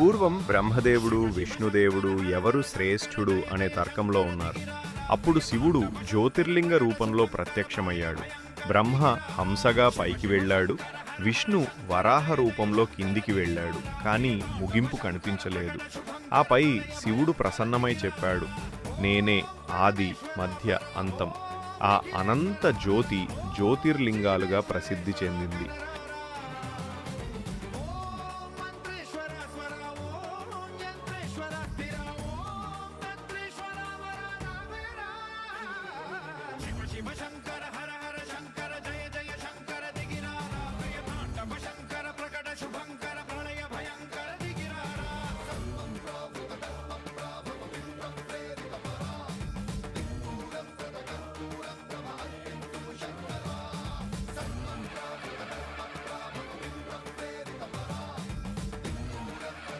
పూర్వం బ్రహ్మదేవుడు విష్ణుదేవుడు ఎవరు శ్రేష్ఠుడు అనే తర్కంలో ఉన్నారు. అప్పుడు శివుడు జ్యోతిర్లింగ రూపంలో ప్రత్యక్షమయ్యాడు. బ్రహ్మ హంసగా పైకి వెళ్ళాడు. విష్ణు వరాహ రూపంలో కిందికి వెళ్ళాడు. కానీ ముగింపు కనిపించలేదు. ఆపై శివుడు ప్రసన్నమై చెప్పాడు నేనే ఆది మధ్య అంతం. ఆ అనంత జ్యోతి జ్యోతిర్లింగాలుగా ప్రసిద్ధి చెందింది. Shiva Shankar.